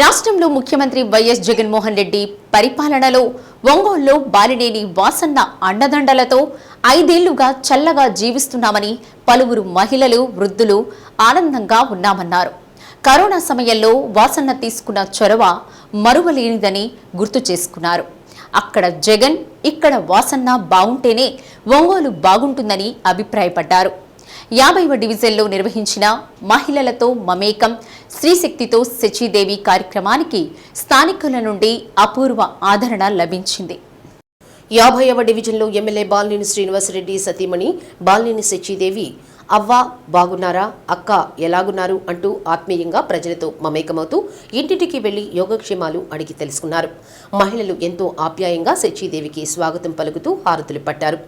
రాష్ట్రంలో ముఖ్యమంత్రి వైఎస్ జగన్మోహన్ రెడ్డి పరిపాలనలో ఒంగోలులో బాలినేని వాసన్న అండదండలతో ఐదేళ్ళుగా చల్లగా జీవిస్తున్నామని పలువురు మహిళలు వృద్ధులు ఆనందంగా ఉన్నామన్నారు. కరోనా సమయంలో వాసన్న తీసుకున్న చొరవ మరువలేనిదని గుర్తు చేసుకున్నారు. అక్కడ జగన్ ఇక్కడ వాసన్న బాగుంటేనే ఒంగోలు బాగుంటుందని అభిప్రాయపడ్డారు. యాభైవ డివిజన్లో నిర్వహించిన మహిళలతో మమేకం స్త్రీశక్తితో శచీదేవి కార్యక్రమానికి స్థానికుల నుండి అపూర్వ ఆదరణ లభించింది. యాభైవ డివిజన్లో ఎమ్మెల్యే బాలినేని శ్రీనివాసరెడ్డి సతీమణి బాలినేని శచీదేవి అవ్వ బాగున్నారా? అక్క ఎలాగున్నారు? అంటూ ఆత్మీయంగా ప్రజలతో మమేకమవుతూ ఇంటింటికి వెళ్ళి యోగక్షేమాలు అడిగి తెలుసుకున్నారు. మహిళలు ఎంతో ఆప్యాయంగా శచీదేవికి స్వాగతం పలుకుతూ హారతులు పట్టారు.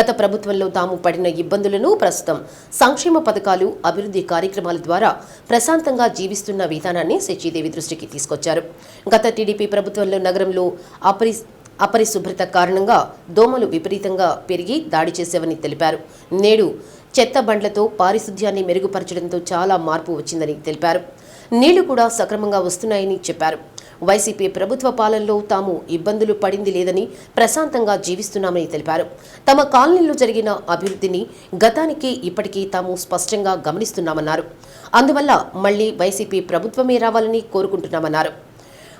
గత ప్రభుత్వంలో తాము పడిన ఇబ్బందులను ప్రస్తుతం సంక్షేమ పథకాలు అభివృద్ధి కార్యక్రమాల ద్వారా ప్రశాంతంగా జీవిస్తున్న విధానాన్ని శచీదేవి దృష్టికి తీసుకొచ్చారు. గత టీడీపీ ప్రభుత్వంలో నగరంలో అపరి అపరిశుభ్రత కారణంగా దోమలు విపరీతంగా పెరిగి దాడి చేసేవని తెలిపారు. నేడు చెత్త బండ్లతో పారిశుధ్యాన్ని మెరుగుపరచడంతో చాలా మార్పు వచ్చిందని తెలిపారు. నీళ్ళు కూడా సక్రమంగా వస్తున్నాయని చెప్పారు. వైసీపీ ప్రభుత్వ పాలనలో తాము ఇబ్బందులు పడింది లేదని ప్రశాంతంగా జీవిస్తున్నామని తెలిపారు. తమ కాలనీలో జరిగిన అభివృద్ధిని గతానికి ఇప్పటికీ తాము స్పష్టంగా గమనిస్తున్నామన్నారు. అందువల్ల మళ్ళీ వైసీపీ ప్రభుత్వమే రావాలని కోరుకుంటున్నామన్నారు.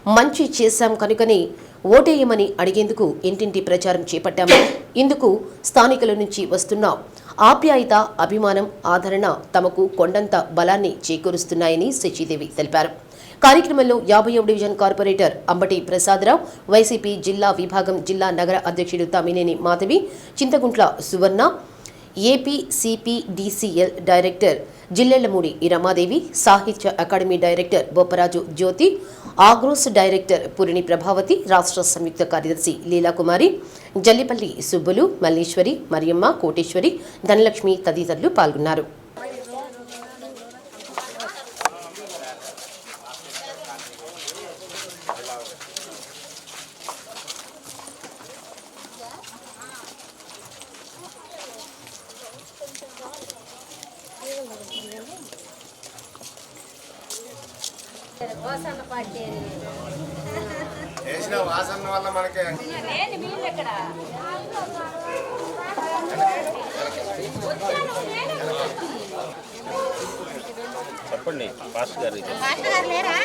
మంచి చేశాం కనుకనే ఓటేయమని అడిగేందుకు ఇంటింటి ప్రచారం చేపట్టాము ఇందుకు స్థానికుల నుంచి వస్తున్న ఆప్యాయత అభిమానం ఆదరణ తమకు కొండంత బలాన్ని చేకూరుస్తున్నాయని శశిదేవి తెలిపారు. కార్యక్రమంలో యాభై division corporator Ambati Prasadarao YCP జిల్లా విభాగం జిల్లా నగర అధ్యక్షుడు Tammineni Madhavi Chintaguntla Suvarna AP director Jillellamudi Ramadevi Sahitya Akademi director Bopparaju Jyothi Agros director Purini Prabhavathi రాష్ట్ర సంయుక్త కార్యదర్శి లీలాకుమారి జల్లిపల్లి సుబ్బులు మల్లీశ్వరి మరియమ్మ కోటేశ్వరి ధనలక్ష్మి తదితరులు పాల్గొన్నారు. వేసిన వాసన వల్ల మనకి చెప్పండి పాస్టర్ గారు. మాస్టర్ గారు లేరా?